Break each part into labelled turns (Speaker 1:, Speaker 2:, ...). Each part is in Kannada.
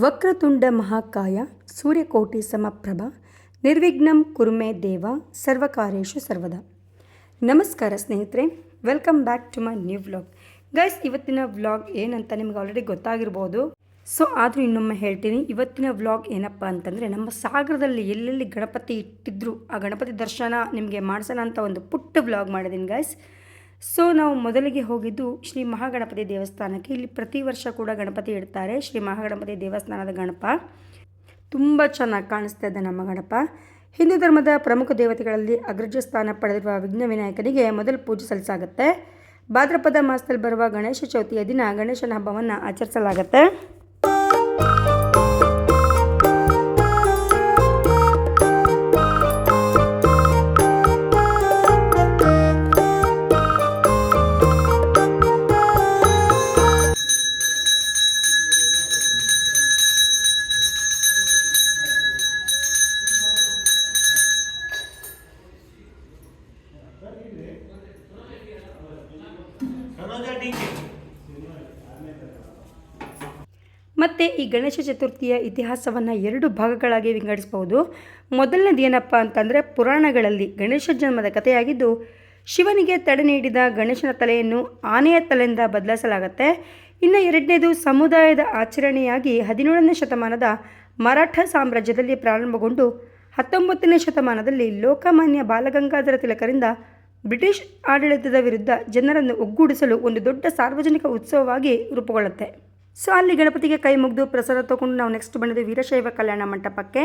Speaker 1: ವಕ್ರತುಂಡ ಮಹಾಕಾಯ, ಸೂರ್ಯಕೋಟಿ ಸಮಪ್ರಭ, ನಿರ್ವಿಘ್ನಂ ಕುರುಮೆ ದೇವ ಸರ್ವಕಾರ್ಯೇಶು ಸರ್ವದ. ನಮಸ್ಕಾರ ಸ್ನೇಹಿತರೆ, welcome back to my new vlog. Guys, ಇವತ್ತಿನ ವ್ಲಾಗ್ ಏನಂತ ನಿಮ್ಗೆ ಆಲ್ರೆಡಿ ಗೊತ್ತಾಗಿರ್ಬೋದು. ಸೊ, ಆದರೂ ಇನ್ನೊಮ್ಮೆ ಹೇಳ್ತೀನಿ, ಇವತ್ತಿನ ವ್ಲಾಗ್ ಏನಪ್ಪ ಅಂತಂದರೆ, ನಮ್ಮ ಸಾಗರದಲ್ಲಿ ಎಲ್ಲೆಲ್ಲಿ ಗಣಪತಿ ಇಟ್ಟಿದ್ರು, ಆ ಗಣಪತಿ ದರ್ಶನ ನಿಮಗೆ ಮಾಡಿಸೋಣ ಅಂತ ಒಂದು ಪುಟ್ಟ ವ್ಲಾಗ್ ಮಾಡಿದ್ದೀನಿ ಗೈಸ್. ಸೊ ನಾವು ಮೊದಲಿಗೆ ಹೋಗಿದ್ದು ಶ್ರೀ ಮಹಾಗಣಪತಿ ದೇವಸ್ಥಾನಕ್ಕೆ. ಇಲ್ಲಿ ಪ್ರತಿ ವರ್ಷ ಕೂಡ ಗಣಪತಿ ಇಡ್ತಾರೆ. ಶ್ರೀ ಮಹಾಗಣಪತಿ ದೇವಸ್ಥಾನದ ಗಣಪ. ತುಂಬ ಚೆನ್ನಾಗಿ ಕಾಣಿಸ್ತಾ ಇದೆ ನಮ್ಮ ಗಣಪ. ಹಿಂದೂ ಧರ್ಮದ ಪ್ರಮುಖ ದೇವತೆಗಳಲ್ಲಿ ಅಗ್ರಜ ಸ್ಥಾನ ಪಡೆದಿರುವ ವಿಘ್ನ ವಿನಾಯಕನಿಗೆ ಮೊದಲು ಪೂಜೆ ಸಲ್ಲಿಸಾಗುತ್ತೆ. ಭಾದ್ರಪದ ಮಾಸದಲ್ಲಿ ಬರುವ ಗಣೇಶ ಚೌತಿಯ ದಿನ ಗಣೇಶನ ಹಬ್ಬವನ್ನು ಆಚರಿಸಲಾಗುತ್ತೆ. ಮತ್ತು ಈ ಗಣೇಶ ಚತುರ್ಥಿಯ ಇತಿಹಾಸವನ್ನು ಎರಡು ಭಾಗಗಳಾಗಿ ವಿಂಗಡಿಸಬಹುದು. ಮೊದಲನೇದು ಏನಪ್ಪ ಅಂತಂದರೆ ಪುರಾಣಗಳಲ್ಲಿ ಗಣೇಶ ಜನ್ಮದ ಕಥೆಯಾಗಿದ್ದು, ಶಿವನಿಗೆ ತಡೆ ನೀಡಿದ ಗಣೇಶನ ತಲೆಯನ್ನು ಆನೆಯ ತಲೆಯಿಂದ ಬದಲಾಯಿಸಲಾಗುತ್ತೆ. ಇನ್ನು ಎರಡನೇದು ಸಮುದಾಯದ ಆಚರಣೆಯಾಗಿ ಹದಿನೇಳನೇ ಶತಮಾನದ ಮರಾಠ ಸಾಮ್ರಾಜ್ಯದಲ್ಲಿ ಪ್ರಾರಂಭಗೊಂಡು, ಹತ್ತೊಂಬತ್ತನೇ ಶತಮಾನದಲ್ಲಿ ಲೋಕಮಾನ್ಯ ಬಾಲಗಂಗಾಧರ ತಿಲಕರಿಂದ ಬ್ರಿಟಿಷ್ ಆಡಳಿತದ ವಿರುದ್ಧ ಜನರನ್ನು ಒಗ್ಗೂಡಿಸಲು ಒಂದು ದೊಡ್ಡ ಸಾರ್ವಜನಿಕ ಉತ್ಸವವಾಗಿ ರೂಪುಗೊಳ್ಳುತ್ತೆ. ಸೊ ಅಲ್ಲಿ ಗಣಪತಿಗೆ ಕೈ ಮುಗಿದು ಪ್ರಸಾದ ತಗೊಂಡು ನಾವು ನೆಕ್ಸ್ಟ್ ಬಂದಿದ್ದು ವೀರಶೈವ ಕಲ್ಯಾಣ ಮಂಟಪಕ್ಕೆ.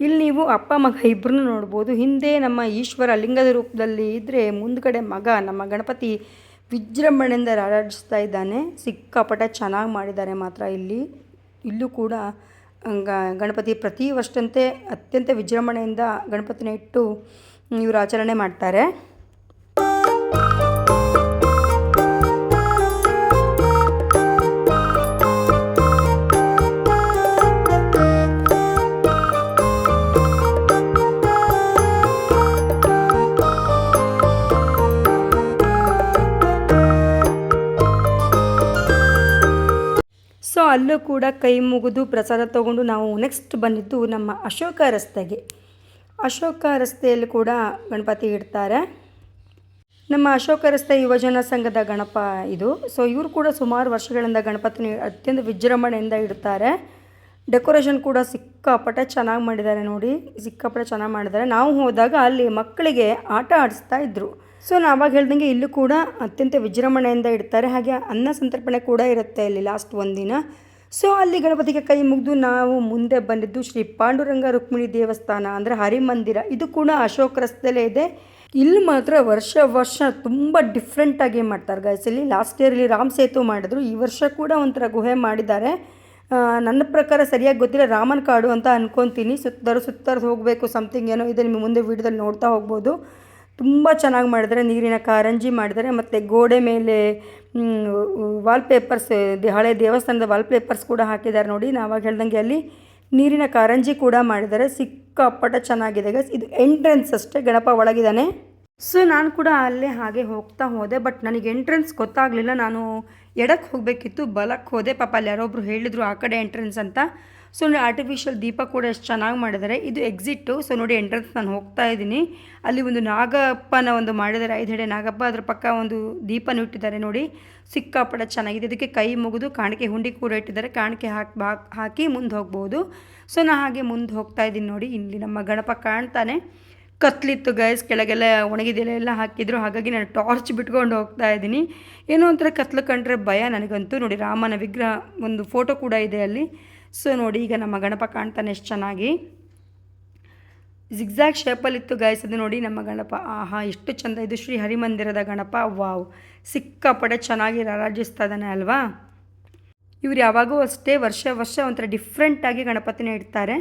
Speaker 1: ಇಲ್ಲಿ ನೀವು ಅಪ್ಪ, ಮಗ ಇಬ್ಬರನ್ನು ನೋಡ್ಬೋದು. ಹಿಂದೆ ನಮ್ಮ ಈಶ್ವರ ಲಿಂಗದ ರೂಪದಲ್ಲಿ ಇದ್ದರೆ ಮುಂದ್ಗಡೆ ಮಗ, ನಮ್ಮ ಗಣಪತಿ ವಿಜೃಂಭಣೆಯಿಂದ ರಾರಾಡಿಸ್ತಾ ಇದ್ದಾನೆ. ಸಿಕ್ಕಾಪಟ ಚೆನ್ನಾಗಿ ಮಾಡಿದ್ದಾರೆ ಮಾತ್ರ ಇಲ್ಲಿ. ಇಲ್ಲೂ ಕೂಡ ಗಣಪತಿ ಪ್ರತಿ ವರ್ಷದಂತೆ ಅತ್ಯಂತ ವಿಜೃಂಭಣೆಯಿಂದ ಗಣಪತಿನ ಇಟ್ಟು ಇವರು ಆಚರಣೆ ಮಾಡ್ತಾರೆ. ಕೂಡ ಕೈ ಮುಗಿದು ಪ್ರಸಾದ ತಗೊಂಡು ನಾವು ನೆಕ್ಸ್ಟ್ ಬಂದಿದ್ದು ನಮ್ಮ ಅಶೋಕ ರಸ್ತೆಗೆ. ಅಶೋಕ ರಸ್ತೆಯಲ್ಲಿ ಕೂಡ ಗಣಪತಿ ಇಡ್ತಾರೆ. ನಮ್ಮ ಅಶೋಕ ರಸ್ತೆ ಯುವಜನ ಸಂಘದ ಗಣಪ ಇದು. ಸೊ ಇವರು ಕೂಡ ಸುಮಾರು ವರ್ಷಗಳಿಂದ ಗಣಪತಿನ ಅತ್ಯಂತ ವಿಜೃಂಭಣೆಯಿಂದ ಇಡ್ತಾರೆ. ಡೆಕೋರೇಷನ್ ಕೂಡ ಸಿಕ್ಕಾಪಟ್ಟೆ ಚೆನ್ನಾಗಿ ಮಾಡಿದ್ದಾರೆ ನೋಡಿ. ಸಿಕ್ಕಾಪಟ್ಟೆ ಚೆನ್ನಾಗಿ ಮಾಡಿದ್ದಾರೆ. ನಾವು ಹೋದಾಗ ಅಲ್ಲಿ ಮಕ್ಕಳಿಗೆ ಆಟ ಆಡಿಸ್ತಾ ಇದ್ದರು ಸೊ ನಾನು ಆವಾಗ ಹೇಳ್ದಂಗೆ ಇಲ್ಲೂ ಕೂಡ ಅತ್ಯಂತ ವಿಜೃಂಭಣೆಯಿಂದ ಇಡ್ತಾರೆ. ಹಾಗೆ ಅನ್ನ ಸಂತರ್ಪಣೆ ಕೂಡ ಇರುತ್ತೆ ಇಲ್ಲಿ ಲಾಸ್ಟ್ ಒಂದಿನ. ಸೊ ಅಲ್ಲಿ ಗಣಪತಿಗೆ ಕೈ ಮುಗಿದು ನಾವು ಮುಂದೆ ಬಂದಿದ್ದು ಶ್ರೀ ಪಾಂಡುರಂಗ ರುಕ್ಮಿಣಿ ದೇವಸ್ಥಾನ, ಅಂದರೆ ಹರಿಮಂದಿರ. ಇದು ಕೂಡ ಅಶೋಕ ರಸ್ತೆಯಲ್ಲೇ ಇದೆ. ಇಲ್ಲಿ ಮಾತ್ರ ವರ್ಷ ವರ್ಷ ತುಂಬ ಡಿಫ್ರೆಂಟಾಗಿ ಮಾಡ್ತಾರೆ ಗೈಸ್ ಇಲ್ಲಿ ಲಾಸ್ಟ್ ಇಯರಲ್ಲಿ ರಾಮ್ ಸೇತು ಮಾಡಿದ್ರು. ಈ ವರ್ಷ ಕೂಡ ಒಂಥರ ಗುಹೆ ಮಾಡಿದ್ದಾರೆ. ನನ್ನ ಪ್ರಕಾರ ಸರಿಯಾಗಿ ಗೊತ್ತಿಲ್ಲ. ರಾಮನ ಕಾಡು ಅಂತ ಅನ್ಕೊತೀನಿ. ಸುತ್ತರು ಸುತ್ತಾರು ಹೋಗಬೇಕು ಸಮಥಿಂಗ್ ಏನೋ ಇದೆ, ನಿಮ್ಮ ಮುಂದೆ ವೀಡಿಯೋದಲ್ಲಿ ನೋಡ್ತಾ ಹೋಗ್ಬೋದು. ತುಂಬ ಚೆನ್ನಾಗಿ ಮಾಡಿದರೆ ನೀರಿನ ಕಾರಂಜಿ ಮಾಡಿದ್ದಾರೆ. ಮತ್ತು ಗೋಡೆ ಮೇಲೆ ವಾಲ್ಪೇಪರ್ಸ್ ಹಳೆ ದೇವಸ್ಥಾನದ ವಾಲ್ಪೇಪರ್ಸ್ ಕೂಡ ಹಾಕಿದ್ದಾರೆ ನೋಡಿ. ನಾವಾಗ ಹೇಳ್ದಂಗೆ ಅಲ್ಲಿ ನೀರಿನ ಕಾರಂಜಿ ಕೂಡ ಮಾಡಿದ್ದಾರೆ. ಸಿಕ್ಕಾಪಟ್ಟೆ ಚೆನ್ನಾಗಿದೆ ಗಸ್ ಇದು ಎಂಟ್ರೆನ್ಸ್ ಅಷ್ಟೇ. ಗಣಪ ಒಳಗಿದ್ದಾನೆ ಸೊ ನಾನು ಕೂಡ ಅಲ್ಲೇ ಹಾಗೆ ಹೋಗ್ತಾ ಹೋದೆ. ಬಟ್ ನನಗೆ ಎಂಟ್ರೆನ್ಸ್ ಗೊತ್ತಾಗಲಿಲ್ಲ. ನಾನು ಎಡಕ್ಕೆ ಹೋಗಬೇಕಿತ್ತು ಬಲಕ್ಕೆ ಹೋದೆ. ಪಾಪ ಅಲ್ಲಿ ಯಾರೊಬ್ಬರು ಹೇಳಿದರು ಆ ಕಡೆ ಎಂಟ್ರೆನ್ಸ್ ಅಂತ. ಸೊ ನೋಡಿ ಆರ್ಟಿಫಿಷಿಯಲ್ ದೀಪ ಕೂಡ ಎಷ್ಟು ಚೆನ್ನಾಗಿ ಮಾಡಿದ್ದಾರೆ ಇದು ಎಕ್ಸಿಟ್ಟು ಸೊ ನೋಡಿ ಎಂಟ್ರೆನ್ಸ್ ನಾನು ಹೋಗ್ತಾ ಇದ್ದೀನಿ. ಅಲ್ಲಿ ಒಂದು ನಾಗಪ್ಪನ ಒಂದು ಮಾಡಿದ್ದಾರೆ ಐದು ಹೆಡೆ ನಾಗಪ್ಪ, ಅದ್ರ ಪಕ್ಕ ಒಂದು ದೀಪನ ಇಟ್ಟಿದ್ದಾರೆ ನೋಡಿ. ಸಿಕ್ಕಾಪಟ್ಟೆ ಚೆನ್ನಾಗಿದೆ. ಇದಕ್ಕೆ ಕೈ ಮುಗಿದು ಕಾಣಿಕೆ, ಹುಂಡಿ ಕೂಡ ಇಟ್ಟಿದ್ದಾರೆ. ಕಾಣಿಕೆ ಹಾಕಿ ಹಾಕಿ ಮುಂದೆ ಹೋಗ್ಬೋದು. ಸೊ ನಾನು ಹಾಗೆ ಮುಂದೆ ಹೋಗ್ತಾ ಇದ್ದೀನಿ ನೋಡಿ. ಇಲ್ಲಿ ನಮ್ಮ ಗಣಪ ಕಾಣ್ತಾನೆ. ಕತ್ಲಿತ್ತು ಗೈಸ್ ಕೆಳಗೆಲ್ಲ ಒಣಗಿದೆಲೆ ಎಲ್ಲ ಹಾಕಿದ್ರು. ಹಾಗಾಗಿ ನಾನು ಟಾರ್ಚ್ ಬಿಟ್ಕೊಂಡು ಹೋಗ್ತಾ ಇದ್ದೀನಿ. ಏನೋ ಒಂಥರ ಕತ್ಲು ಕಂಡ್ರೆ ಭಯ ನನಗಂತೂ ನೋಡಿ. ರಾಮನ ವಿಗ್ರಹ ಒಂದು ಫೋಟೋ ಕೂಡ ಇದೆ ಅಲ್ಲಿ. ಸೊ ನೋಡಿ, ಈಗ ನಮ್ಮ ಗಣಪ ಕಾಣ್ತಾನೆ ಎಷ್ಟು ಚೆನ್ನಾಗಿ. ಜಿಗ್ಜಾಗ್ ಶೇಪಲ್ಲಿತ್ತು ಅದು ನೋಡಿ ನಮ್ಮ ಗಣಪ. ಆಹಾ, ಎಷ್ಟು ಚಂದ. ಇದು ಶ್ರೀ ಹರಿಮಂದಿರದ ಗಣಪ. ವಾವ್. ಸಿಕ್ಕಾಪಡೆ ಚೆನ್ನಾಗಿ ರಾರಾಜಿಸ್ತಾ ಇದ್ದಾನೆ ಅಲ್ವಾ? ಇವ್ರು ಯಾವಾಗೂ ಅಷ್ಟೇ ವರ್ಷ ವರ್ಷ ಒಂಥರ ಡಿಫ್ರೆಂಟಾಗಿ ಗಣಪತಿನ ಇಡ್ತಾರೆ.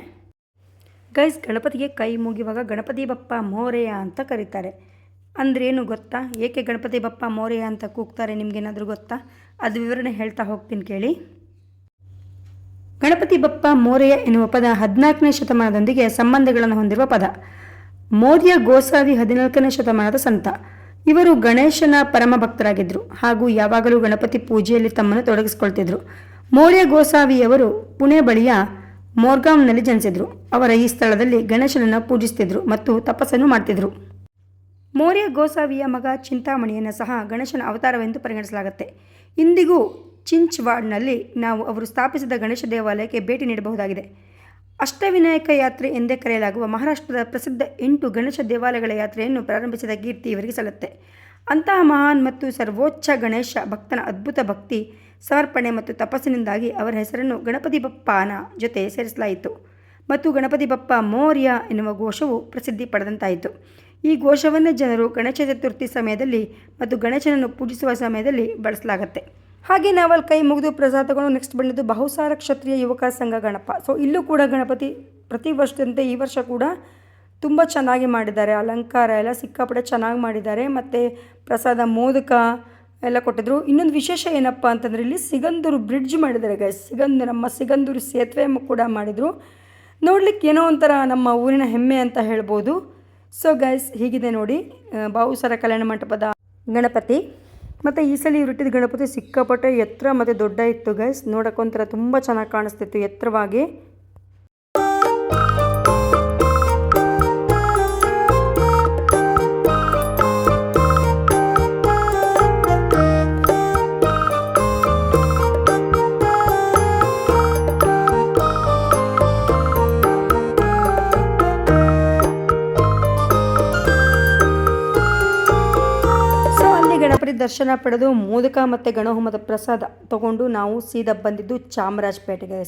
Speaker 1: ಗೈಸ್ ಗಣಪತಿಗೆ ಕೈ ಮುಗಿಯುವಾಗ ಗಣಪತಿ ಬಪ್ಪ ಮೋರೆಯ ಅಂತ ಕರೀತಾರೆ. ಅಂದ್ರೇನು ಗೊತ್ತಾ? ಏಕೆ ಗಣಪತಿ ಬಪ್ಪ ಮೋರೆಯ ಅಂತ ಕೂಗ್ತಾರೆ? ನಿಮ್ಗೇನಾದರೂ ಗೊತ್ತಾ? ಅದು ವಿವರಣೆ ಹೇಳ್ತಾ ಹೋಗ್ತೀನಿ ಕೇಳಿ. ಗಣಪತಿ ಬಪ್ಪ ಮೋರೆಯ ಎನ್ನುವ ಪದ ಹದಿನಾಲ್ಕನೇ ಶತಮಾನದೊಂದಿಗೆ ಸಂಬಂಧಗಳನ್ನು ಹೊಂದಿರುವ ಪದ. ಮೋರ್ಯ ಗೋಸಾವಿ ಹದಿನಾಲ್ಕನೇ ಶತಮಾನದ ಸಂತ. ಇವರು ಗಣೇಶನ ಪರಮ ಭಕ್ತರಾಗಿದ್ದರು ಹಾಗೂ ಯಾವಾಗಲೂ ಗಣಪತಿ ಪೂಜೆಯಲ್ಲಿ ತಮ್ಮನ್ನು ತೊಡಗಿಸಿಕೊಳ್ತಿದ್ರು. ಮೋರ್ಯ ಗೋಸಾವಿಯವರು ಪುಣೆ ಬಳಿಯ ಮೋರ್ಗಾಂವ್ನಲ್ಲಿ ಜನಿಸಿದರು. ಅವರ ಈ ಸ್ಥಳದಲ್ಲಿ ಗಣೇಶನನ್ನು ಪೂಜಿಸ್ತಿದ್ರು ಮತ್ತು ತಪಸ್ಸನ್ನು ಮಾಡ್ತಿದ್ರು. ಮೋರ್ಯ ಗೋಸಾವಿಯ ಮಗ ಚಿಂತಾಮಣಿಯನ್ನು ಸಹ ಗಣೇಶನ ಅವತಾರವೆಂದು ಪರಿಗಣಿಸಲಾಗುತ್ತೆ. ಇಂದಿಗೂ ಚಿಂಚ್ವಾಡ್ನಲ್ಲಿ ನಾವು ಅವರು ಸ್ಥಾಪಿಸಿದ ಗಣೇಶ ದೇವಾಲಯಕ್ಕೆ ಭೇಟಿ ನೀಡಬಹುದಾಗಿದೆ. ಅಷ್ಟವಿನಾಯಕ ಯಾತ್ರೆ ಎಂದೇ ಕರೆಯಲಾಗುವ ಮಹಾರಾಷ್ಟ್ರದ ಪ್ರಸಿದ್ಧ ಎಂಟು ಗಣೇಶ ದೇವಾಲಯಗಳ ಯಾತ್ರೆಯನ್ನು ಪ್ರಾರಂಭಿಸಿದ ಕೀರ್ತಿ ಇವರಿಗೆ ಸಲ್ಲುತ್ತೆ. ಅಂತಹ ಮಹಾನ್ ಮತ್ತು ಸರ್ವೋಚ್ಚ ಗಣೇಶ ಭಕ್ತನ ಅದ್ಭುತ ಭಕ್ತಿ, ಸಮರ್ಪಣೆ ಮತ್ತು ತಪಸ್ಸಿನಿಂದಾಗಿ ಅವರ ಹೆಸರನ್ನು ಗಣಪತಿ ಬಪ್ಪನ ಜೊತೆ ಸೇರಿಸಲಾಯಿತು ಮತ್ತು ಗಣಪತಿ ಬಪ್ಪ ಮೌರ್ಯ ಎನ್ನುವ ಘೋಷವು ಪ್ರಸಿದ್ಧಿ ಪಡೆದಂತಾಯಿತು. ಈ ಘೋಷವನ್ನು ಜನರು ಗಣೇಶ ಚತುರ್ಥಿ ಸಮಯದಲ್ಲಿ ಮತ್ತು ಗಣೇಶನನ್ನು ಪೂಜಿಸುವ ಸಮಯದಲ್ಲಿ ಬಳಸಲಾಗುತ್ತೆ. ಹಾಗೆ ನಾವಲ್ಲಿ ಕೈ ಮುಗಿದು ಪ್ರಸಾದ ತಗೊಂಡು ನೆಕ್ಸ್ಟ್ ಬಂದಿದ್ದು ಬಹುಸಾರ ಕ್ಷತ್ರಿಯ ಯುವಕ ಸಂಘ ಗಣಪ. ಸೊ ಇಲ್ಲೂ ಕೂಡ ಗಣಪತಿ ಪ್ರತಿ ವರ್ಷದಂತೆ ಈ ವರ್ಷ ಕೂಡ ತುಂಬ ಚೆನ್ನಾಗಿ ಮಾಡಿದ್ದಾರೆ. ಅಲಂಕಾರ ಎಲ್ಲ ಸಿಕ್ಕಾಪಟ್ಟೆ ಚೆನ್ನಾಗಿ ಮಾಡಿದ್ದಾರೆ. ಮತ್ತು ಪ್ರಸಾದ, ಮೋದಕ ಎಲ್ಲ ಕೊಟ್ಟಿದ್ರು. ಇನ್ನೊಂದು ವಿಶೇಷ ಏನಪ್ಪ ಅಂತಂದರೆ ಇಲ್ಲಿ ಸಿಗಂದೂರು ಬ್ರಿಡ್ಜ್ ಮಾಡಿದ್ದಾರೆ ಗೈಸ್ ಸಿಗಂದು ನಮ್ಮ ಸಿಗಂದೂರು ಸೇತುವೆ ಕೂಡ ಮಾಡಿದರು. ನೋಡ್ಲಿಕ್ಕೆ ಏನೋ ಒಂಥರ ನಮ್ಮ ಊರಿನ ಹೆಮ್ಮೆ ಅಂತ ಹೇಳ್ಬೋದು. ಸೊ ಗೈಸ್ ಹೀಗಿದೆ ನೋಡಿ ಬಾವುಸರ ಕಲ್ಯಾಣ ಮಂಟಪದ ಗಣಪತಿ. ಮತ್ತು ಈ ಸಲ ಇವ್ರಿಟ್ಟಿದ್ದ ಗಣಪತಿ ಸಿಕ್ಕಾಪಟ್ಟೆ ಎತ್ತರ ಮತ್ತು ದೊಡ್ಡ ಇತ್ತು ಗೈಸ್ ನೋಡೋಕ್ಕೊಂಥರ ತುಂಬ ಚೆನ್ನಾಗಿ ಕಾಣಿಸ್ತಿತ್ತು ಎತ್ತರವಾಗಿ. ದರ್ಶನ ಪಡೆದು ಮೋದಕ ಮತ್ತು ಗಣಹೋಮದ ಪ್ರಸಾದ ತಗೊಂಡು ನಾವು ಸೀದಾ ಬಂದಿದ್ದು ಚಾಮರಾಜಪೇಟೆಗೆ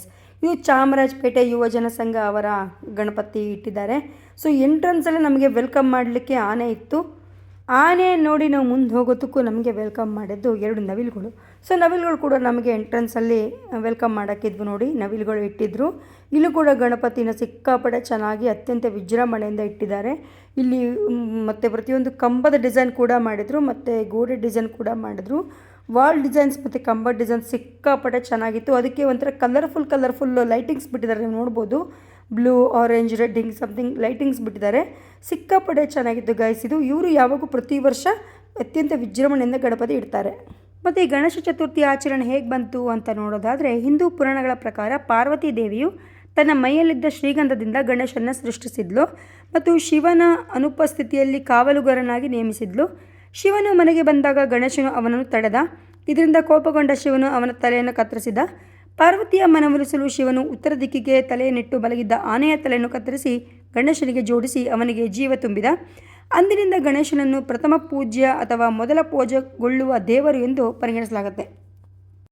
Speaker 1: ಇದು ಚಾಮರಾಜಪೇಟೆ ಯುವಜನ ಸಂಘ ಅವರ ಗಣಪತಿ ಇಟ್ಟಿದ್ದಾರೆ. ಸೊ ಎಂಟ್ರೆನ್ಸಲ್ಲಿ ನಮಗೆ ವೆಲ್ಕಮ್ ಮಾಡಲಿಕ್ಕೆ ಆನೆ ಇತ್ತು. ಆನೆ ನೋಡಿ ನಾವು ಮುಂದೆ ಹೋಗೋದಕ್ಕೂ ನಮಗೆ ವೆಲ್ಕಮ್ ಮಾಡಿದ್ದು ಎರಡು ನವಿಲುಗಳು. ಸೊ ನವಿಲುಗಳು ಕೂಡ ನಮಗೆ ಎಂಟ್ರೆನ್ಸಲ್ಲಿ ವೆಲ್ಕಮ್ ಮಾಡೋಕ್ಕಿದ್ವು ನೋಡಿ. ನವಿಲುಗಳು ಇಟ್ಟಿದ್ರು. ಇಲ್ಲೂ ಕೂಡ ಗಣಪತಿನ ಸಿಕ್ಕಾಪಡೆ ಚೆನ್ನಾಗಿ ಅತ್ಯಂತ ವಿಜೃಂಭಣೆಯಿಂದ ಇಟ್ಟಿದ್ದಾರೆ. ಇಲ್ಲಿ ಮತ್ತು ಪ್ರತಿಯೊಂದು ಕಂಬದ ಡಿಸೈನ್ ಕೂಡ ಮಾಡಿದರು. ಮತ್ತು ಗೋಡೆ ಡಿಸೈನ್ ಕೂಡ ಮಾಡಿದರು. ವಾಲ್ ಡಿಸೈನ್ಸ್ ಮತ್ತು ಕಂಬ ಡಿಸೈನ್ಸ್ ಸಿಕ್ಕಾಪಟ್ಟೆ ಚೆನ್ನಾಗಿತ್ತು. ಅದಕ್ಕೆ ಒಂಥರ ಕಲರ್ಫುಲ್ ಕಲರ್ಫುಲ್ ಲೈಟಿಂಗ್ಸ್ ಬಿಟ್ಟಿದ್ದಾರೆ. ನೀವು ನೋಡ್ಬೋದು. ಬ್ಲೂ ಆರೆಂಜ್ ರೆಡ್ ಹಿಂಗೆ ಸಮಥಿಂಗ್ ಲೈಟಿಂಗ್ಸ್ ಬಿಟ್ಟಿದ್ದಾರೆ. ಸಿಕ್ಕಾಪಡೆ ಚೆನ್ನಾಗಿದ್ದು ಗೈಸ್ ಇದು ಇವರು ಯಾವಾಗೂ ಪ್ರತಿ ವರ್ಷ ಅತ್ಯಂತ ವಿಜೃಂಭಣೆಯಿಂದ ಗಣಪತಿ ಇಡ್ತಾರೆ. ಮತ್ತು ಈ ಗಣೇಶ ಚತುರ್ಥಿ ಆಚರಣೆ ಹೇಗೆ ಬಂತು ಅಂತ ನೋಡೋದಾದರೆ, ಹಿಂದೂ ಪುರಾಣಗಳ ಪ್ರಕಾರ ಪಾರ್ವತಿ ದೇವಿಯು ತನ್ನ ಮೈಯಲ್ಲಿದ್ದ ಶ್ರೀಗಂಧದಿಂದ ಗಣೇಶನ ಸೃಷ್ಟಿಸಿದ್ಲು ಮತ್ತು ಶಿವನ ಅನುಪಸ್ಥಿತಿಯಲ್ಲಿ ಕಾವಲುಗಾರನಾಗಿ ನೇಮಿಸಿದ್ಲು. ಶಿವನು ಮನೆಗೆ ಬಂದಾಗ ಗಣೇಶನು ಅವನನ್ನು ತಡೆದ. ಇದರಿಂದ ಕೋಪಗೊಂಡ ಶಿವನು ಅವನ ತಲೆಯನ್ನು ಕತ್ತರಿಸಿದ. ಪಾರ್ವತಿಯ ಮನವೊಲಿಸಲು ಶಿವನು ಉತ್ತರ ದಿಕ್ಕಿಗೆ ತಲೆ ನೆಟ್ಟು ಬಲಗಿದ್ದ ಆನೆಯ ತಲೆಯನ್ನು ಕತ್ತರಿಸಿ ಗಣೇಶನಿಗೆ ಜೋಡಿಸಿ ಅವನಿಗೆ ಜೀವ ತುಂಬಿದ. ಅಂದಿನಿಂದ ಗಣೇಶನನ್ನು ಪ್ರಥಮ ಪೂಜ್ಯ ಅಥವಾ ಮೊದಲ ಪೂಜೆಗೊಳ್ಳುವ ದೇವರು ಎಂದು ಪರಿಗಣಿಸಲಾಗುತ್ತೆ.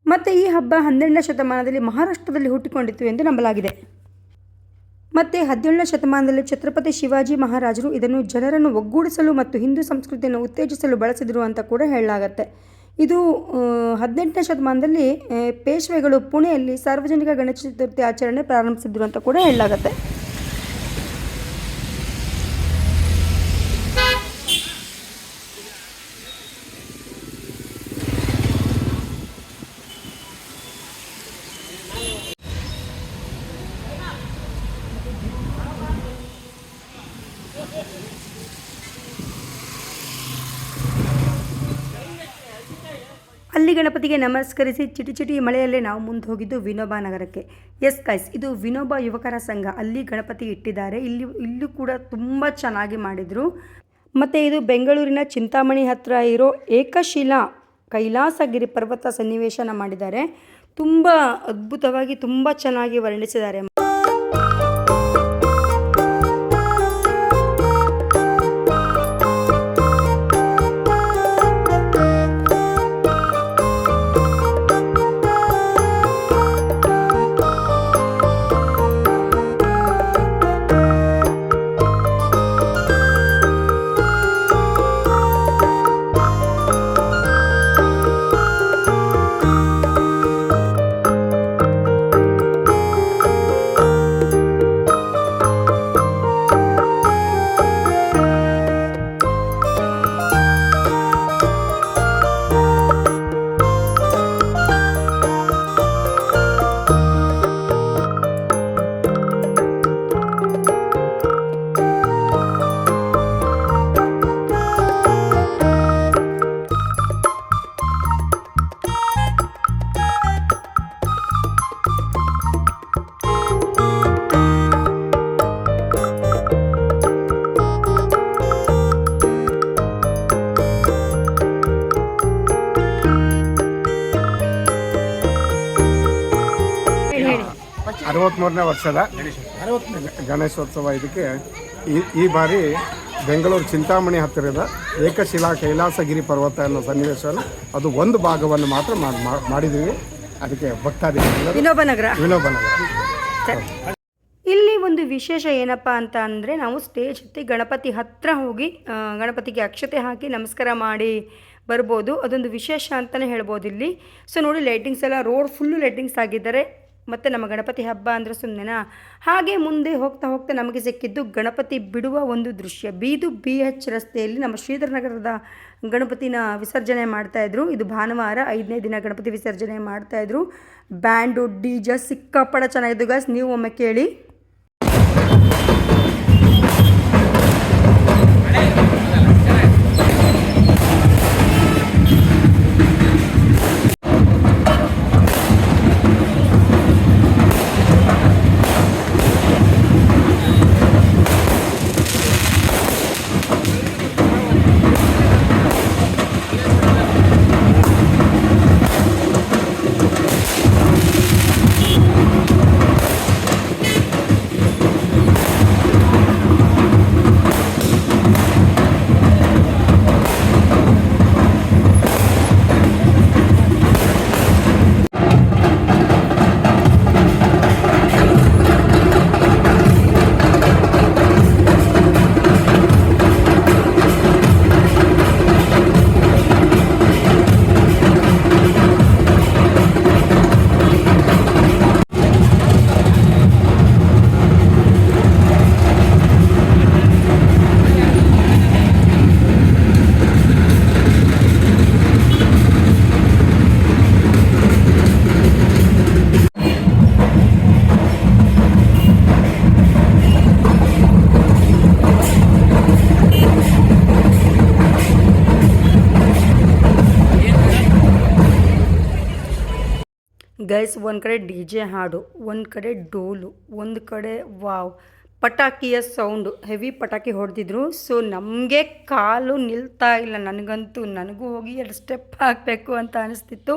Speaker 1: ಮತ್ತು ಈ ಹಬ್ಬ ಹನ್ನೆರಡನೇ ಶತಮಾನದಲ್ಲಿ ಮಹಾರಾಷ್ಟ್ರದಲ್ಲಿ ಹುಟ್ಟಿಕೊಂಡಿತ್ತು ಎಂದು ನಂಬಲಾಗಿದೆ. ಮತ್ತು ಹದಿನೇಳನೇ ಶತಮಾನದಲ್ಲಿ ಛತ್ರಪತಿ ಶಿವಾಜಿ ಮಹಾರಾಜರು ಇದನ್ನು ಜನರನ್ನು ಒಗ್ಗೂಡಿಸಲು ಮತ್ತು ಹಿಂದೂ ಸಂಸ್ಕೃತಿಯನ್ನು ಉತ್ತೇಜಿಸಲು ಬಳಸಿದರು ಅಂತ ಕೂಡ ಹೇಳಲಾಗತ್ತೆ. ಇದು ಹದಿನೆಂಟನೇ ಶತಮಾನದಲ್ಲಿ ಪೇಶ್ವೆಗಳು ಪುಣೆಯಲ್ಲಿ ಸಾರ್ವಜನಿಕ ಗಣೇಶ ಚತುರ್ಥಿ ಆಚರಣೆ ಪ್ರಾರಂಭಿಸಿದ್ರು ಅಂತ ಕೂಡ ಹೇಳಲಾಗತ್ತೆ. ಅಲ್ಲಿ ಗಣಪತಿಗೆ ನಮಸ್ಕರಿಸಿ ಚಿಟಿ ಚಿಟಿ ಮಳೆಯಲ್ಲೇ ನಾವು ಮುಂದೆ ಹೋಗಿದ್ದು ವಿನೋಬಾ ನಗರಕ್ಕೆ. ಎಸ್ ಕೈಸ್ ಇದು ವಿನೋಬಾ ಯುವಕರ ಸಂಘ. ಅಲ್ಲಿ ಗಣಪತಿ ಇಟ್ಟಿದ್ದಾರೆ. ಇಲ್ಲಿ, ಇಲ್ಲೂ ಕೂಡ ತುಂಬ ಚೆನ್ನಾಗಿ ಮಾಡಿದರು. ಮತ್ತು ಇದು ಬೆಂಗಳೂರಿನ ಚಿಂತಾಮಣಿ ಹತ್ತಿರ ಇರೋ ಏಕಶಿಲಾ ಕೈಲಾಸಗಿರಿ ಪರ್ವತ ಸನ್ನಿವೇಶನ ಮಾಡಿದ್ದಾರೆ. ತುಂಬ ಅದ್ಭುತವಾಗಿ ತುಂಬ ಚೆನ್ನಾಗಿ ವರ್ಣಿಸಿದ್ದಾರೆ.
Speaker 2: ಅರವತ್ತ್ಮೂರನೇ ವರ್ಷದ ಗಣೇಶೋತ್ಸವ ಇದಕ್ಕೆ ಈ ಈ ಬಾರಿ ಬೆಂಗಳೂರು ಚಿಂತಾಮಣಿ ಹತ್ತಿರದ ಏಕಶಿಲಾ ಕೈಲಾಸಗಿರಿ ಪರ್ವತ ಅನ್ನೋ ಸನ್ನಿವೇಶವನ್ನು ಅದು ಒಂದು ಭಾಗವನ್ನು ಮಾತ್ರ ಮಾಡಿದ್ದೀವಿ. ಅದಕ್ಕೆ ಭಕ್ತಾದಿ
Speaker 1: ವಿನೋಬ ನಗರ.
Speaker 2: ವಿನೋಬ ನಗರ.
Speaker 1: ಇಲ್ಲಿ ಒಂದು ವಿಶೇಷ ಏನಪ್ಪ ಅಂತ ಅಂದರೆ ನಾವು ಸ್ಟೇಜ್ ಹತ್ತಿ ಗಣಪತಿ ಹತ್ತಿರ ಹೋಗಿ ಗಣಪತಿಗೆ ಅಕ್ಷತೆ ಹಾಕಿ ನಮಸ್ಕಾರ ಮಾಡಿ ಬರ್ಬೋದು. ಅದೊಂದು ವಿಶೇಷ ಅಂತಲೇ ಹೇಳ್ಬೋದು ಇಲ್ಲಿ. ಸೊ ನೋಡಿ ಲೈಟಿಂಗ್ಸ್ ಎಲ್ಲ ರೋಡ್ ಫುಲ್ಲು ಲೈಟಿಂಗ್ಸ್ ಆಗಿದ್ದಾರೆ. ಮತ್ತು ನಮ್ಮ ಗಣಪತಿ ಹಬ್ಬ ಅಂದರೆ ಸುಮ್ಮನೆನಾ ಹಾಗೆ ಮುಂದೆ ಹೋಗ್ತಾ ಹೋಗ್ತಾ ನಮಗೆ ಸಿಕ್ಕಿದ್ದು ಗಣಪತಿ ಬಿಡುವ ಒಂದು ದೃಶ್ಯ. ಬೀದು ಬಿ ಎಚ್ ರಸ್ತೆಯಲ್ಲಿ ನಮ್ಮ ಶ್ರೀಧರನಗರದ ಗಣಪತಿನ ವಿಸರ್ಜನೆ ಮಾಡ್ತಾಯಿದ್ರು ಇದು ಭಾನುವಾರ ಐದನೇ ದಿನ ಗಣಪತಿ ವಿಸರ್ಜನೆ ಮಾಡ್ತಾಯಿದ್ರು ಬ್ಯಾಂಡು, ಡಿ ಜೆ ಸಿಕ್ಕಾಪಡ ಚೆನ್ನಾಗಿದ್ದು ಗಾಸ್ ನೀವು ಒಮ್ಮೆ ಕೇಳಿ. ಗೈಸ್, ಒಂದು ಕಡೆ ಡಿ ಜೆ ಹಾಡು, ಒಂದು ಕಡೆ ಡೋಲು, ಒಂದು ಕಡೆ ವಾವ್. ಪಟಾಕಿಯ ಸೌಂಡು, ಹೆವಿ ಪಟಾಕಿ ಹೊಡೆದಿದ್ರು. ಸೊ ನಮಗೆ ಕಾಲು ನಿಲ್ತಾ ಇಲ್ಲ. ನನಗಂತೂ, ನನಗೂ ಹೋಗಿ ಎರಡು ಸ್ಟೆಪ್ ಹಾಕಬೇಕು ಅಂತ ಅನಿಸ್ತಿತ್ತು.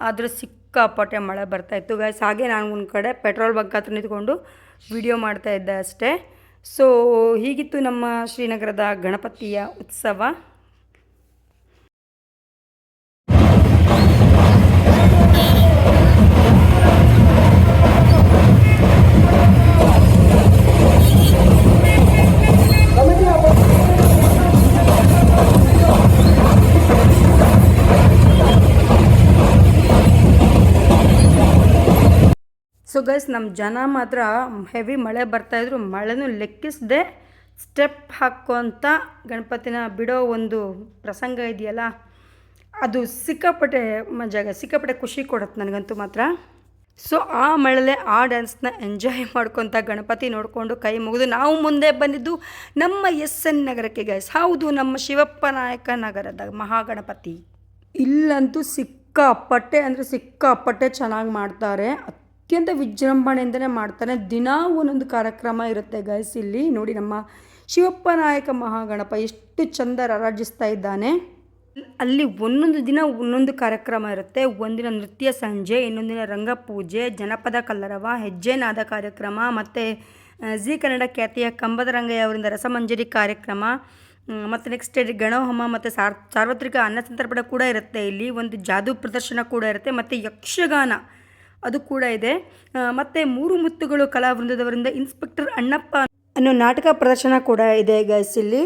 Speaker 1: ಆದರೆ ಸಿಕ್ಕಾಪಟ್ಟೆ ಮಳೆ ಬರ್ತಾಯಿತ್ತು ಗೈಸ್ ಹಾಗೆ ನಾನು ಒಂದು ಕಡೆ ಪೆಟ್ರೋಲ್ ಬಂಕ್ ಹತ್ರ ನಿಂತ್ಕೊಂಡು ವಿಡಿಯೋ ಮಾಡ್ತಾ ಇದ್ದೆ ಅಷ್ಟೇ. ಸೊ ಹೀಗಿತ್ತು ನಮ್ಮ ಶ್ರೀನಗರದ ಗಣಪತಿಯ ಉತ್ಸವ. ಸೊ ಗೈಸ್ ನಮ್ಮ ಜನ ಮಾತ್ರ ಹೆವಿ ಮಳೆ ಬರ್ತಾಯಿದ್ರು ಮಳೆನೂ ಲೆಕ್ಕಿಸದೆ ಸ್ಟೆಪ್ ಹಾಕೋಂಥ ಗಣಪತಿನ ಬಿಡೋ ಒಂದು ಪ್ರಸಂಗ ಇದೆಯಲ್ಲ, ಅದು ಸಿಕ್ಕಾಪಟ್ಟೆ ಮಜಾಗ ಸಿಕ್ಕಾಪಟ್ಟೆ ಖುಷಿ ಕೊಡುತ್ತೆ ನನಗಂತೂ ಮಾತ್ರ. ಸೊ ಆ ಮಳೆಲೆ ಆ ಡ್ಯಾನ್ಸ್ನ ಎಂಜಾಯ್ ಮಾಡ್ಕೊತ ಗಣಪತಿ ನೋಡಿಕೊಂಡು ಕೈ ಮುಗಿದು ನಾವು ಮುಂದೆ ಬಂದಿದ್ದು ನಮ್ಮ ಎಸ್ ಎನ್ ನಗರಕ್ಕೆ ಗೈಸ್ ಹೌದು, ನಮ್ಮ ಶಿವಪ್ಪ ನಾಯಕ ನಗರದ ಮಹಾಗಣಪತಿ. ಇಲ್ಲಂತೂ ಸಿಕ್ಕಾಪಟ್ಟೆ ಅಂದರೆ ಸಿಕ್ಕಾಪಟ್ಟೆ ಚೆನ್ನಾಗಿ ಮಾಡ್ತಾರೆ. ಅತ್ಯಂತ ವಿಜೃಂಭಣೆಯಿಂದನೇ ಮಾಡ್ತಾನೆ. ದಿನಾ ಒಂದೊಂದು ಕಾರ್ಯಕ್ರಮ ಇರುತ್ತೆ ಗೈಸ್ ಇಲ್ಲಿ ನೋಡಿ ನಮ್ಮ ಶಿವಪ್ಪ ನಾಯಕ ಮಹಾಗಣಪ ಎಷ್ಟು ಚಂದ ರಾರಾಜಿಸ್ತಾ ಇದ್ದಾನೆ. ಅಲ್ಲಿ ಒಂದೊಂದು ದಿನ ಒಂದೊಂದು ಕಾರ್ಯಕ್ರಮ ಇರುತ್ತೆ. ಒಂದಿನ ನೃತ್ಯ ಸಂಜೆ, ಇನ್ನೊಂದಿನ ರಂಗಪೂಜೆ, ಜನಪದ ಕಲ್ಲರವ ಹೆಜ್ಜೆನಾದ ಕಾರ್ಯಕ್ರಮ, ಮತ್ತು ಜಿ ಕನ್ನಡ ಖ್ಯಾತಿಯ ಕಂಬದ ರಂಗಯ್ಯ ಅವರಿಂದ ರಸಮಂಜರಿ ಕಾರ್ಯಕ್ರಮ ಮತ್ತು ನೆಕ್ಸ್ಟ್ ಗಣಹೋಮ, ಮತ್ತು ಸಾರ್, ಸಾರ್ವತ್ರಿಕ ಅನ್ನ ಸಂತರ್ಪಣೆ ಕೂಡ ಇರುತ್ತೆ. ಇಲ್ಲಿ ಒಂದು ಜಾದೂ ಪ್ರದರ್ಶನ ಕೂಡ ಇರುತ್ತೆ. ಮತ್ತು ಯಕ್ಷಗಾನ. ಅದು ಕೂಡ ಇದೆ. ಮತ್ತು ಮೂರು ಮುತ್ತುಗಳು ಕಲಾವೃಂದದವರಿಂದ ಇನ್ಸ್ಪೆಕ್ಟರ್ ಅಣ್ಣಪ್ಪ ಅನ್ನೋ ನಾಟಕ ಪ್ರದರ್ಶನ ಕೂಡ ಇದೆ ಗೈಸ್ ಇಲ್ಲಿ.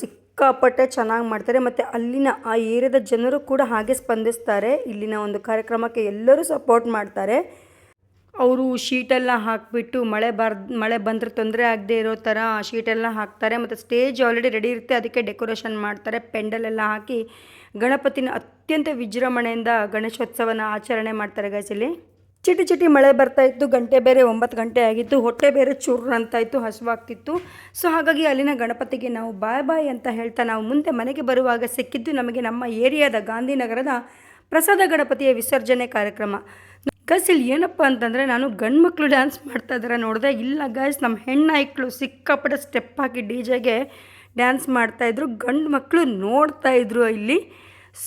Speaker 1: ಸಿಕ್ಕಾಪಟ್ಟೆ ಚೆನ್ನಾಗಿ ಮಾಡ್ತಾರೆ. ಮತ್ತು ಅಲ್ಲಿನ ಆ ಏರಿಯಾದ ಜನರು ಕೂಡ ಹಾಗೆ ಸ್ಪಂದಿಸ್ತಾರೆ. ಇಲ್ಲಿನ ಒಂದು ಕಾರ್ಯಕ್ರಮಕ್ಕೆ ಎಲ್ಲರೂ ಸಪೋರ್ಟ್ ಮಾಡ್ತಾರೆ. ಅವರು ಶೀಟೆಲ್ಲ ಹಾಕಿಬಿಟ್ಟು ಮಳೆ ಬರ್, ಮಳೆ ಬಂದರೆ ತೊಂದರೆ ಆಗದೆ ಇರೋ ಥರ ಶೀಟೆಲ್ಲ ಹಾಕ್ತಾರೆ. ಮತ್ತು ಸ್ಟೇಜ್ ಆಲ್ರೆಡಿ ರೆಡಿ ಇರುತ್ತೆ. ಅದಕ್ಕೆ ಡೆಕೋರೇಷನ್ ಮಾಡ್ತಾರೆ. ಪೆಂಡಲ್ ಎಲ್ಲ ಹಾಕಿ ಗಣಪತಿನ ಅತ್ಯಂತ ವಿಜೃಂಭಣೆಯಿಂದ ಗಣೇಶೋತ್ಸವನ ಆಚರಣೆ ಮಾಡ್ತಾರೆ ಇಲ್ಲಿ. ಚಿಟಿ ಚಿಟಿ ಮಳೆ ಬರ್ತಾ ಇತ್ತು. ಗಂಟೆ ಬೇರೆ ಒಂಬತ್ತು ಗಂಟೆ ಆಗಿತ್ತು. ಹೊಟ್ಟೆ ಬೇರೆ ಚೂರು ಅಂತ ಇತ್ತು ಹಸುವಾಗ್ತಿತ್ತು ಸೊ ಹಾಗಾಗಿ ಅಲ್ಲಿನ ಗಣಪತಿಗೆ ನಾವು ಬಾಯ್ ಬಾಯ್ ಅಂತ ಹೇಳ್ತಾ ನಾವು ಮುಂದೆ ಮನೆಗೆ ಬರುವಾಗ ಸಿಕ್ಕಿದ್ದು ನಮಗೆ ನಮ್ಮ ಏರಿಯಾದ ಗಾಂಧಿನಗರದ ಪ್ರಸಾದ ಗಣಪತಿಯ ವಿಸರ್ಜನೆ ಕಾರ್ಯಕ್ರಮ. ಗೈಸ್ ಇಲ್ಲಿ ಏನಪ್ಪ ಅಂತಂದರೆ ನಾನು ಗಂಡು ಮಕ್ಕಳು ಡ್ಯಾನ್ಸ್ ಮಾಡ್ತಾ ಇದ್ದಾರೆ ನೋಡಿದೆ. ಇಲ್ಲ ಗೈಸ್ ನಮ್ಮ ಹೆಣ್ಣಾಯ್ಕಳು ಸಿಕ್ಕಾಪಟ್ಟೆ ಸ್ಟೆಪ್ ಹಾಕಿ ಡಿ ಜೆಗೆ ಡ್ಯಾನ್ಸ್ ಮಾಡ್ತಾಯಿದ್ರು ಗಂಡು ಮಕ್ಕಳು ನೋಡ್ತಾ ಇದ್ರು ಇಲ್ಲಿ.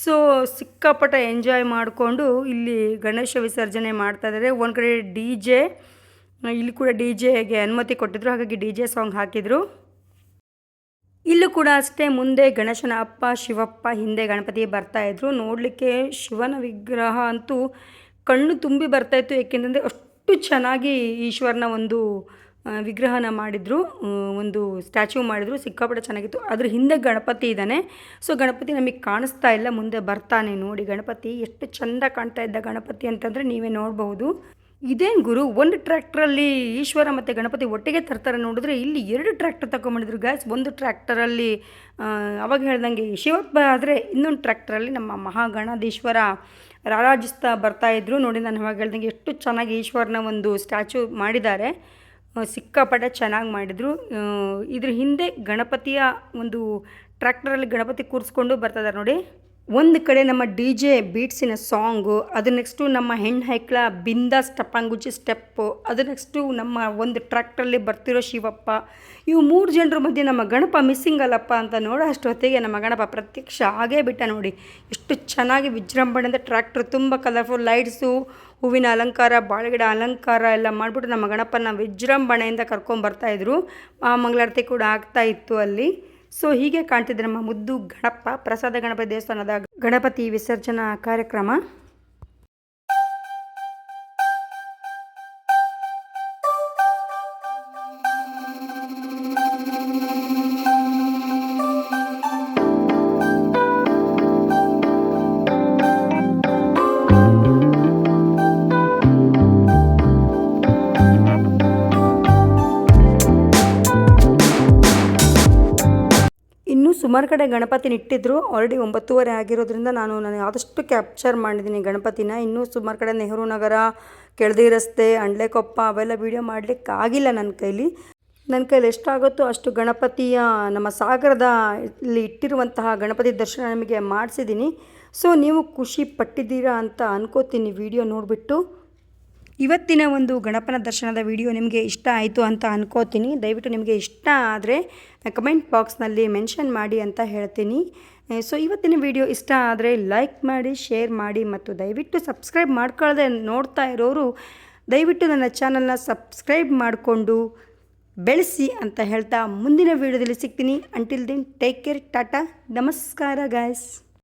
Speaker 1: ಸೊ ಸಿಕ್ಕಾಪಟ್ಟೆ ಎಂಜಾಯ್ ಮಾಡಿಕೊಂಡು ಇಲ್ಲಿ ಗಣೇಶ ವಿಸರ್ಜನೆ ಮಾಡ್ತಾ ಇದ್ದಾರೆ ಒಂದು ಕಡೆ ಡಿ ಜೆ ಇಲ್ಲಿ ಕೂಡ ಡಿ ಜೆಗೆ ಅನುಮತಿ ಕೊಟ್ಟಿದ್ರು. ಹಾಗಾಗಿ ಡಿ ಜೆ ಸಾಂಗ್ ಹಾಕಿದರು. ಇಲ್ಲೂ ಕೂಡ ಅಷ್ಟೇ ಮುಂದೆ ಗಣೇಶನ ಅಪ್ಪ, ಶಿವಪ್ಪ ಹಿಂದೆ ಗಣಪತಿ ಬರ್ತಾ ಇದ್ರು. ನೋಡಲಿಕ್ಕೆ ಶಿವನ ವಿಗ್ರಹ ಅಂತೂ ಕಣ್ಣು ತುಂಬಿ ಬರ್ತಾಯಿತ್ತು ಏಕೆಂದರೆ ಅಷ್ಟು ಚೆನ್ನಾಗಿ ಈಶ್ವರನ ಒಂದು ವಿಗ್ರಹನ ಮಾಡಿದರು. ಒಂದು ಸ್ಟ್ಯಾಚ್ಯೂ ಮಾಡಿದರು. ಸಿಕ್ಕಾಪಟ್ಟೆ ಚೆನ್ನಾಗಿತ್ತು. ಅದ್ರ ಹಿಂದೆ ಗಣಪತಿ ಇದ್ದಾನೆ. ಸೊ ಗಣಪತಿ ನಮಗೆ ಕಾಣಿಸ್ತಾ ಇಲ್ಲ. ಮುಂದೆ ಬರ್ತಾನೆ ನೋಡಿ. ಗಣಪತಿ ಎಷ್ಟು ಚೆಂದ ಕಾಣ್ತಾ ಇದ್ದ ಗಣಪತಿ ಅಂತಂದರೆ ನೀವೇ ನೋಡಬಹುದು. ಇದೇನು ಗುರು, ಒಂದು ಟ್ರ್ಯಾಕ್ಟ್ರಲ್ಲಿ ಈಶ್ವರ ಮತ್ತು ಗಣಪತಿ ಒಟ್ಟಿಗೆ ತರ್ತಾರೆ ನೋಡಿದ್ರೆ ಇಲ್ಲಿ ಎರಡು ಟ್ರ್ಯಾಕ್ಟರ್ ತಗೊಂಬಂದಿದ್ರು ಗ್ಯಾಸ್ ಒಂದು ಟ್ರ್ಯಾಕ್ಟರಲ್ಲಿ ಅವಾಗ ಹೇಳ್ದಂಗೆ ಶಿವಪ್ಪ ಆದರೆ ಇನ್ನೊಂದು ಟ್ರ್ಯಾಕ್ಟರಲ್ಲಿ ನಮ್ಮ ಮಹಾಗಣಾಧೀಶ್ವರ ರಾರಾಜಿಸ್ತಾ ಬರ್ತಾ ಇದ್ರು. ನೋಡಿ, ನಾನು ಅವಾಗ ಹೇಳ್ದಂಗೆ ಎಷ್ಟು ಚೆನ್ನಾಗಿ ಈಶ್ವರನ ಒಂದು ಸ್ಟ್ಯಾಚು ಮಾಡಿದ್ದಾರೆ. ಸಿಕ್ಕಾಪಟ್ಟೆ ಚೆನ್ನಾಗಿ ಮಾಡಿದರು. ಇದ್ರ ಹಿಂದೆ ಗಣಪತಿಯ ಒಂದು ಟ್ರ್ಯಾಕ್ಟರಲ್ಲಿ ಗಣಪತಿ ಕೂರಿಸ್ಕೊಂಡು ಬರ್ತಾ ಇದ್ದಾರೆ ನೋಡಿ. ಒಂದು ಕಡೆ ನಮ್ಮ ಡಿ ಜೆ ಬೀಟ್ಸಿನ ಸಾಂಗು, ಅದು ನೆಕ್ಸ್ಟು ನಮ್ಮ ಹೆಣ್ಣು ಹೈಕ್ಳ ಬಿಂದ ಸ್ಟಪಾಂಗುಚಿ ಸ್ಟೆಪ್ಪು, ಅದು ನೆಕ್ಸ್ಟು ನಮ್ಮ ಒಂದು ಟ್ರ್ಯಾಕ್ಟ್ರಲ್ಲಿ ಬರ್ತಿರೋ ಶಿವಪ್ಪ. ಇವು ಮೂರು ಜನರ ಮಧ್ಯೆ ನಮ್ಮ ಗಣಪ ಮಿಸ್ಸಿಂಗ್ ಅಲ್ಲಪ್ಪ ಅಂತ ನೋಡೋ ಅಷ್ಟೊತ್ತಿಗೆ ನಮ್ಮ ಗಣಪ ಪ್ರತ್ಯಕ್ಷ ಆಗೇ ಬಿಟ್ಟ ನೋಡಿ. ಎಷ್ಟು ಚೆನ್ನಾಗಿ ವಿಜೃಂಭಣೆಯಿಂದ ಟ್ರ್ಯಾಕ್ಟ್ರ್ ತುಂಬ ಕಲರ್ಫುಲ್ ಲೈಟ್ಸು, ಹೂವಿನ ಅಲಂಕಾರ, ಬಾಳೆಗಿಡ ಅಲಂಕಾರ ಎಲ್ಲ ಮಾಡಿಬಿಟ್ಟು ನಮ್ಮ ಗಣಪನ ವಿಜೃಂಭಣೆಯಿಂದ ಕರ್ಕೊಂಬರ್ತಾಯಿದ್ರು ಆ ಮಂಗಳಾರತಿ ಕೂಡ ಆಗ್ತಾ ಇತ್ತು ಅಲ್ಲಿ. ಸೊ ಹೀಗೆ ಕಾಣ್ತಿದ್ದೆ ನಮ್ಮ ಮುದ್ದು ಗಣಪ ಪ್ರಸಾದ ಗಣಪತಿ ದೇವಸ್ಥಾನದ ಗಣಪತಿ ವಿಸರ್ಜನಾ ಕಾರ್ಯಕ್ರಮ. ಸುಮಾರು ಕಡೆ ಗಣಪತಿನ ಇಟ್ಟಿದ್ರು. ಆಲ್ರೆಡಿ ಒಂಬತ್ತುವರೆ ಆಗಿರೋದ್ರಿಂದ ನಾನು ನಾನು ಆದಷ್ಟು ಕ್ಯಾಪ್ಚರ್ ಮಾಡಿದ್ದೀನಿ ಗಣಪತಿನ. ಇನ್ನೂ ಸುಮಾರು ಕಡೆ ನೆಹರು ನಗರ, ಕೆಳದಿ ರಸ್ತೆ, ಅಂಡ್ಲೆಕೊಪ್ಪ ಅವೆಲ್ಲ ವೀಡಿಯೋ ಮಾಡಲಿಕ್ಕಾಗಿಲ್ಲ ನನ್ನ ಕೈಲಿ. ನನ್ನ ಕೈಲಿ ಎಷ್ಟಾಗುತ್ತೋ ಅಷ್ಟು ಗಣಪತಿಯ ನಮ್ಮ ಸಾಗರದ ಇಲ್ಲಿ ಇಟ್ಟಿರುವಂತಹ ಗಣಪತಿ ದರ್ಶನ ನಿಮಗೆ ಮಾಡಿಸಿದ್ದೀನಿ ಸೊ ನೀವು ಖುಷಿ ಪಟ್ಟಿದ್ದೀರಾ ಅಂತ ಅನ್ಕೋತೀನಿ ವಿಡಿಯೋ ನೋಡಿಬಿಟ್ಟು. ಇವತ್ತಿನ ಒಂದು ಗಣಪನ ದರ್ಶನದ ವಿಡಿಯೋ ನಿಮಗೆ ಇಷ್ಟ ಆಯಿತು ಅಂತ ಅನ್ಕೋತೀನಿ. ದಯವಿಟ್ಟು ನಿಮಗೆ ಇಷ್ಟ ಆದರೆ ಕಮೆಂಟ್ ಬಾಕ್ಸ್ನಲ್ಲಿ ಮೆನ್ಷನ್ ಮಾಡಿ ಅಂತ ಹೇಳ್ತೀನಿ. ಸೊ ಇವತ್ತಿನ ವಿಡಿಯೋ ಇಷ್ಟ ಆದರೆ ಲೈಕ್ ಮಾಡಿ, ಶೇರ್ ಮಾಡಿ ಮತ್ತು ದಯವಿಟ್ಟು ಸಬ್ಸ್ಕ್ರೈಬ್ ಮಾಡ್ಕೊಳ್ಳದೆ ನೋಡ್ತಾ ಇರೋರು ದಯವಿಟ್ಟು ನನ್ನ ಚಾನಲ್ನ ಸಬ್ಸ್ಕ್ರೈಬ್ ಮಾಡಿಕೊಂಡು ಬೆಳೆಸಿ ಅಂತ ಹೇಳ್ತಾ ಮುಂದಿನ ವಿಡಿಯೋದಲ್ಲಿ ಸಿಗ್ತೀನಿ. ಅಂಟಿಲ್ ದಿನ್ ಟೇಕ್ ಕೇರ್ ಟಾಟಾ. ನಮಸ್ಕಾರ ಗಾಯ್ಸ್